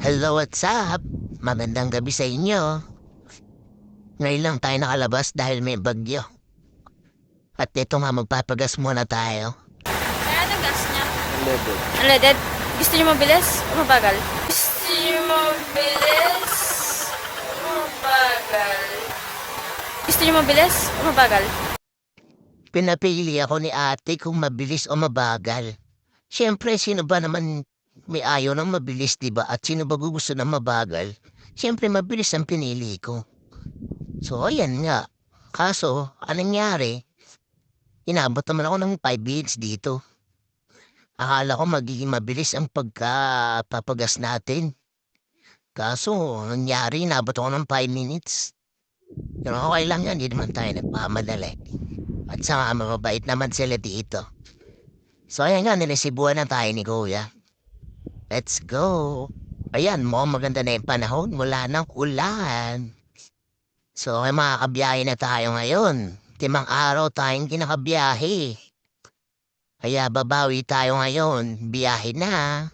Hello, what's up? Magandang gabi sa inyo. Ngayon lang tayo nakalabas dahil may bagyo. At ito nga, magpapagas muna tayo. Kaya anong gas niya? Level. Unleaded? Gusto niyo mabilis o mabagal? Gusto niyo mabilis o mabagal? Gusto niyo mabilis o mabagal? Pinapili ako ni ate kung mabilis o mabagal. Siyempre, sino ba naman may ayaw ng mabilis, di ba? At sino ba gusto ng mabagal? Siyempre, mabilis ang pinili ko. So, ayan nga. Kaso, anong nangyari? Inabot naman ako ng 5 minutes dito. Akala ko magiging mabilis ang pagkapapagas natin. Kaso, nangyari, inabot ako ng 5 minutes. Pero okay lang yan, hindi naman tayo nagpamadali. At saka mababait naman sila dito. So ayan nga, nilisibuan na tayo ni Kuya. Let's go. Ayan, mo maganda na yung panahon. Wala nang ulan. So ay makakabiyahe na tayo ngayon. Timang araw tayong kinakabiyahe. Kaya babawi tayo ngayon. Biyahe na.